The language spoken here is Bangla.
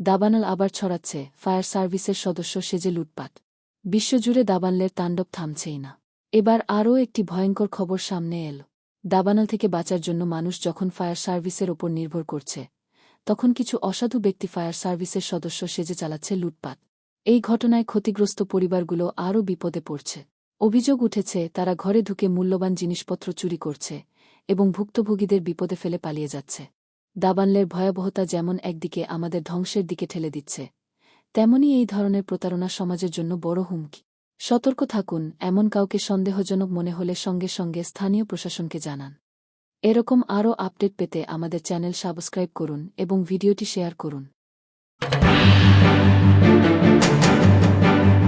দাবানল আবার ছড়াচ্ছে, ফায়ার সার্ভিসের সদস্য সেজে লুটপাট। বিশ্বজুড়ে দাবানলের তাণ্ডব থামছেই না। এবার আরও একটি ভয়ঙ্কর খবর সামনে এল। দাবানল থেকে বাঁচার জন্য মানুষ যখন ফায়ার সার্ভিসের ওপর নির্ভর করছে, তখন কিছু অসাধু ব্যক্তি ফায়ার সার্ভিসের সদস্য সেজে চালাচ্ছে লুটপাট। এই ঘটনায় ক্ষতিগ্রস্ত পরিবারগুলো আরও বিপদে পড়ছে। অভিযোগ উঠেছে, তারা ঘরে ঢুকে মূল্যবান জিনিসপত্র চুরি করছে এবং ভুক্তভোগীদের বিপদে ফেলে পালিয়ে যাচ্ছে। দাবানলের ভয়াবহতা যেমন একদিকে আমাদের ধ্বংসের দিকে ঠেলে দিচ্ছে, তেমনি এই ধরনের প্রতারণা সমাজের জন্য বড় হুমকি। সতর্ক থাকুন, এমন কাউকে সন্দেহজনক মনে হলে সঙ্গে সঙ্গে স্থানীয় প্রশাসনকে জানান। এরকম আরও আপডেট পেতে আমাদের চ্যানেল সাবস্ক্রাইব করুন এবং ভিডিওটি শেয়ার করুন।